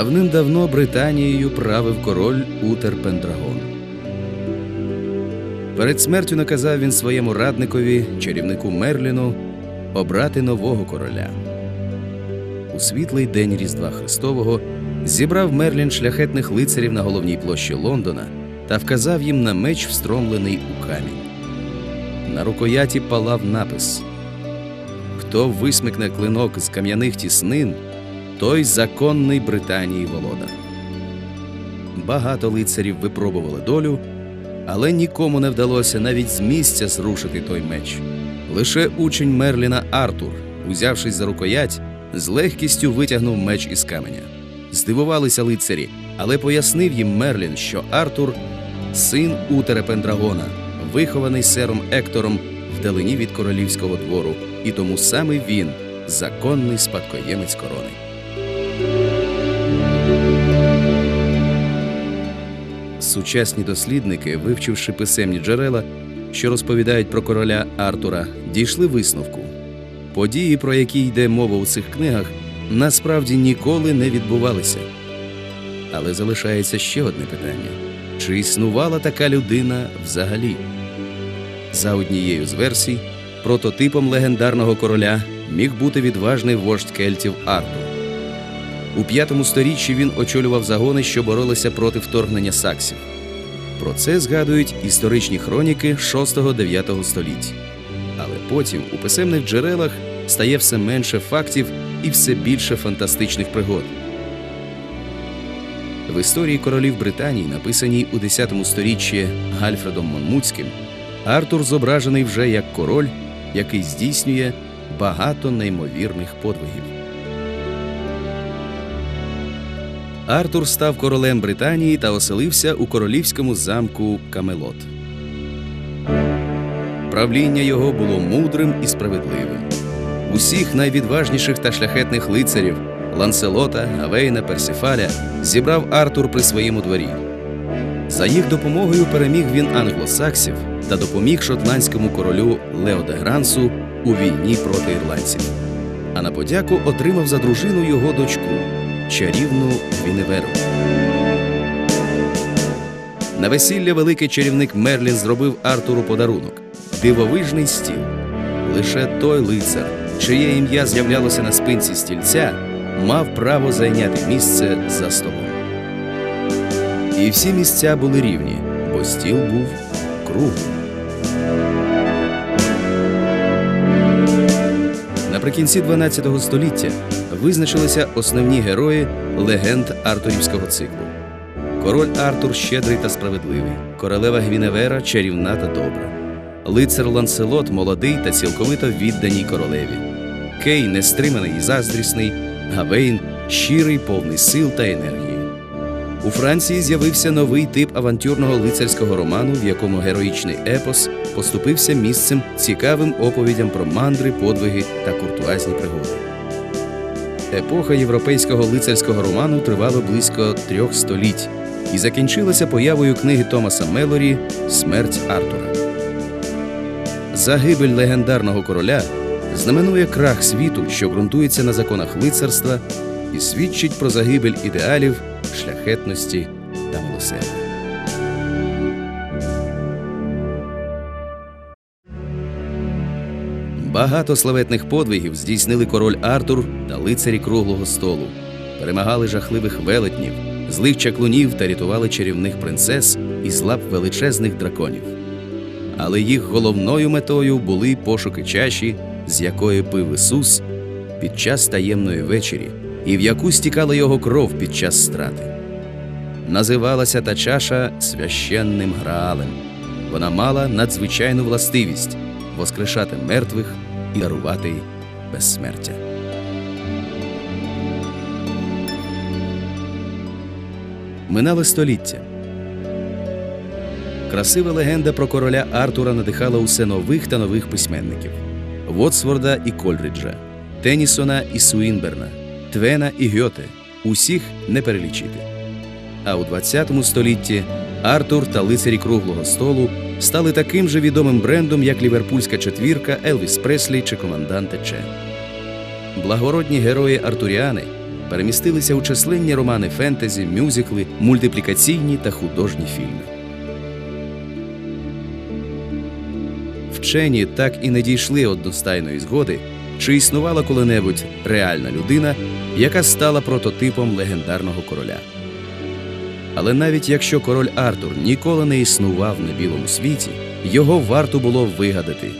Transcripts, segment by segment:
Давним-давно Британією правив король Утер Пендрагон. Перед смертю наказав він своєму радникові, чарівнику Мерліну, обрати нового короля. У світлий день Різдва Христового зібрав Мерлін шляхетних лицарів на головній площі Лондона та вказав їм на меч, встромлений у камінь. На рукояті палав напис Хто висмикне клинок з кам'яних тіснин, той законний Британії володар. Багато лицарів випробували долю, але нікому не вдалося навіть з місця зрушити той меч. Лише учень Мерліна Артур, узявшись за рукоять, з легкістю витягнув меч із каменя. Здивувалися лицарі, але пояснив їм Мерлін, що Артур син Утера Пендрагона, вихований сером Ектором вдалині від королівського двору, і тому саме він законний спадкоємець корони. Сучасні дослідники, вивчивши писемні джерела, що розповідають про короля Артура, дійшли висновку. Події, про які йде мова у цих книгах, насправді ніколи не відбувалися. Але залишається ще одне питання: чи існувала така людина взагалі? За однією з версій, прототипом легендарного короля міг бути відважний вождь кельтів Артур. У п'ятому сторіччі він очолював загони, що боролися проти вторгнення саксів. Про це згадують історичні хроніки 6-9 століть. Але потім у писемних джерелах стає все менше фактів і все більше фантастичних пригод. В історії королів Британії, написаній у 10 сторіччі Гальфредом Монмутським, Артур зображений вже як король, який здійснює багато неймовірних подвигів. Артур став королем Британії та оселився у королівському замку Камелот. Правління його було мудрим і справедливим. Усіх найвідважніших та шляхетних лицарів Ланселота, Гавейна, Персифаля зібрав Артур при своєму дворі. За їх допомогою переміг він англосаксів та допоміг шотландському королю Лео де Грансу у війні проти ірландців. А на подяку отримав за дружину його дочку чарівну Гвіневеру. На весілля великий чарівник Мерлін зробив Артуру подарунок дивовижний стіл. Лише той лицар, чиє ім'я з'являлося на спинці стільця, мав право зайняти місце за столом. І всі місця були рівні, бо стіл був круглим. Наприкінці 12 століття визначилися основні герої легенд Артурівського циклу. Король Артур щедрий та справедливий, королева Гвіневера чарівна та добра, лицар Ланселот молодий та цілковито відданій королеві, Кей нестриманий і заздрісний, Гавейн щирий, повний сил та енергії. У Франції з'явився новий тип авантюрного лицарського роману, в якому героїчний епос поступився місцем цікавим оповідям про мандри, подвиги та куртуазні пригоди. Епоха європейського лицарського роману тривала близько трьох століть і закінчилася появою книги Томаса Мелорі Смерть Артура. Загибель легендарного короля знаменує крах світу, що ґрунтується на законах лицарства, і свідчить про загибель ідеалів, шляхетності та милосердя. Багато славетних подвигів здійснили король Артур та лицарі круглого столу, перемагали жахливих велетнів, злих чаклунів та рятували чарівних принцес із лап величезних драконів. Але їх головною метою були пошуки чаші, з якої пив Ісус під час таємної вечері, і в яку стікала його кров під час страти. Називалася та чаша священним граалем. Вона мала надзвичайну властивість воскрешати мертвих і дарувати безсмертя. Минали століття. Красива легенда про короля Артура надихала усе нових та нових письменників: Вотсворда і Кольриджа, Теннісона і Суінберна, Твена і Гьоте. Усіх не перелічити. А у 20 столітті Артур та лицарі круглого столу стали таким же відомим брендом, як ліверпульська четвірка, Елвіс Преслі чи команданте Че. Благородні герої Артуріани перемістилися у численні романи фентезі, мюзикли, мультиплікаційні та художні фільми. Вчені так і не дійшли одностайної згоди, чи існувала коли-небудь реальна людина, яка стала прототипом легендарного короля. Але навіть якщо король Артур ніколи не існував на білому світі, його варто було вигадати,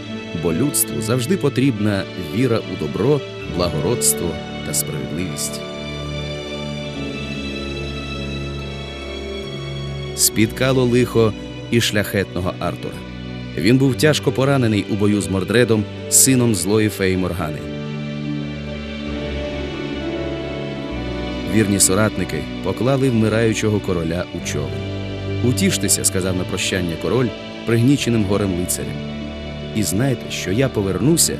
бо людству завжди потрібна віра у добро, благородство та справедливість. Спіткало лихо і шляхетного Артура. Він був тяжко поранений у бою з Мордредом, сином злої феї Моргани. Вірні соратники поклали вмираючого короля у човен. Утіштеся, сказав на прощання король пригніченим горем лицарем. І знайте, що я повернуся,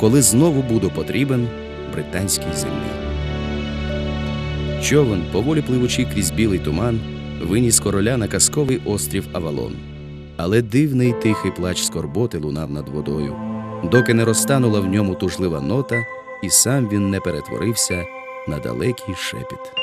коли знову буду потрібен британській землі. Човен, поволі пливучи крізь білий туман, виніс короля на казковий острів Авалон. Але дивний тихий плач скорботи лунав над водою, доки не розтанула в ньому тужлива нота, і сам він не перетворився на далекий шепіт.